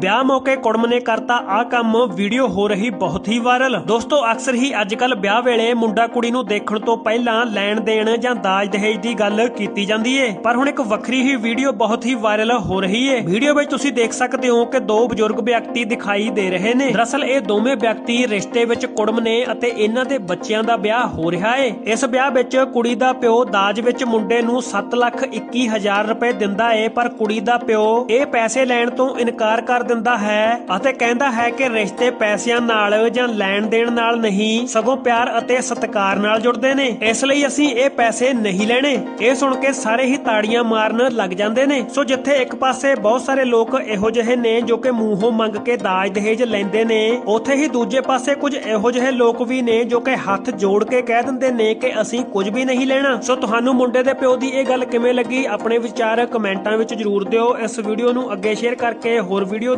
ਵਿਆਹ ਮੌਕੇ ਕੁੜਮ ਨੇ ਕਰਤਾ ਆ ਕੰਮ, ਵੀਡੀਓ ਹੋ ਰਹੀ ਬਹੁਤ ਹੀ ਵਾਇਰਲ। ਦੋਸਤੋ, ਅਕਸਰ ਹੀ ਅੱਜਕੱਲ ਵਿਆਹ ਵੇਲੇ ਮੁੰਡਾ ਕੁੜੀ ਨੂੰ ਦੇਖਣ ਤੋਂ ਪਹਿਲਾਂ ਲੈਣ ਦੇਣ ਜਾਂ ਦਾਜ ਦਹੇਜ ਦੀ ਗੱਲ ਕੀਤੀ ਜਾਂਦੀ ਏ। ਪਰ ਹੁਣ ਇੱਕ ਵੱਖਰੀ ਹੀ ਵੀਡੀਓ ਬਹੁਤ ਹੀ ਵਾਇਰਲ ਹੋ ਰਹੀ ਏ। ਵੀਡੀਓ ਵਿੱਚ ਤੁਸੀਂ ਦੇਖ ਸਕਦੇ ਹੋ ਕਿ ਦੋ ਬਜ਼ੁਰਗ ਵਿਅਕਤੀ ਦਿਖਾਈ ਦੇ ਰਹੇ ਨੇ। ਦਰਅਸਲ, ਇਹ ਦੋਵੇਂ ਵਿਅਕਤੀ ਰਿਸ਼ਤੇ ਵਿੱਚ ਕੁੜਮ ਨੇ ਅਤੇ ਇਹਨਾਂ ਦੇ ਬੱਚਿਆਂ ਦਾ ਵਿਆਹ ਹੋ ਰਿਹਾ ਏ। ਇਸ ਵਿਆਹ ਵਿੱਚ ਕੁੜੀ ਦਾ ਪਿਓ ਦਾਜ ਵਿੱਚ ਮੁੰਡੇ ਨੂੰ 7 ਲੱਖ 21 ਹਜ਼ਾਰ ਰੁਪਏ ਦਿੰਦਾ ਏ, ਪਰ ਕੁੜੀ ਦਾ ਪਿਓ ਇਹ ਪੈਸੇ ਲੈਣ ਤੋਂ ਇਨਕਾਰ ਕਰ ਦਿੰਦਾ ਹੈ ਅਤੇ ਕਹਿੰਦਾ ਹੈ ਕਿ ਰਿਸ਼ਤੇ ਪੈਸਿਆਂ ਨਾਲ ਜਾਂ ਲੈਣ ਦੇਣ ਨਾਲ ਨਹੀਂ, ਸਗੋਂ ਪਿਆਰ ਅਤੇ ਸਤਿਕਾਰ ਨਾਲ ਜੁੜਦੇ ਨੇ। ਇਸ ਲਈ ਅਸੀਂ ਇਹ ਪੈਸੇ ਨਹੀਂ ਲੈਣੇ। ਇਹ ਸੁਣ ਕੇ ਸਾਰੇ ਹੀ ਤਾੜੀਆਂ ਮਾਰਨ ਲੱਗ ਜਾਂਦੇ ਨੇ। ਸੋ ਜਿੱਥੇ ਇੱਕ ਪਾਸੇ ਬਹੁਤ ਸਾਰੇ ਲੋਕ ਇਹੋ ਜਿਹੇ ਨੇ ਜੋ ਕਿ ਮੂੰਹੋਂ ਮੰਗ ਕੇ ਦਾਜ ਦਹੇਜ ਲੈਂਦੇ ਨੇ, ਉੱਥੇ ਹੀ ਦੂਜੇ ਪਾਸੇ ਕੁਝ ਇਹੋ ਜਿਹੇ ਲੋਕ ਵੀ ਨੇ ਜੋ ਕਿ ਹੱਥ ਜੋੜ ਕੇ ਕਹਿ ਦਿੰਦੇ ਨੇ ਕਿ ਅਸੀਂ ਕੁਝ ਵੀ ਨਹੀਂ ਲੈਣਾ। ਸੋ ਤੁਹਾਨੂੰ ਮੁੰਡੇ ਦੇ ਪਿਓ ਦੀ ਇਹ ਗੱਲ ਕਿਵੇਂ ਲੱਗੀ? ਆਪਣੇ ਵਿਚਾਰ ਕਮੈਂਟਾਂ ਵਿੱਚ ਜਰੂਰ ਦਿਓ। ਇਸ ਵੀਡੀਓ ਨੂੰ ਅੱਗੇ ਸ਼ੇਅਰ ਕਰਕੇ ਹੋਰ ਵੀਡੀਓ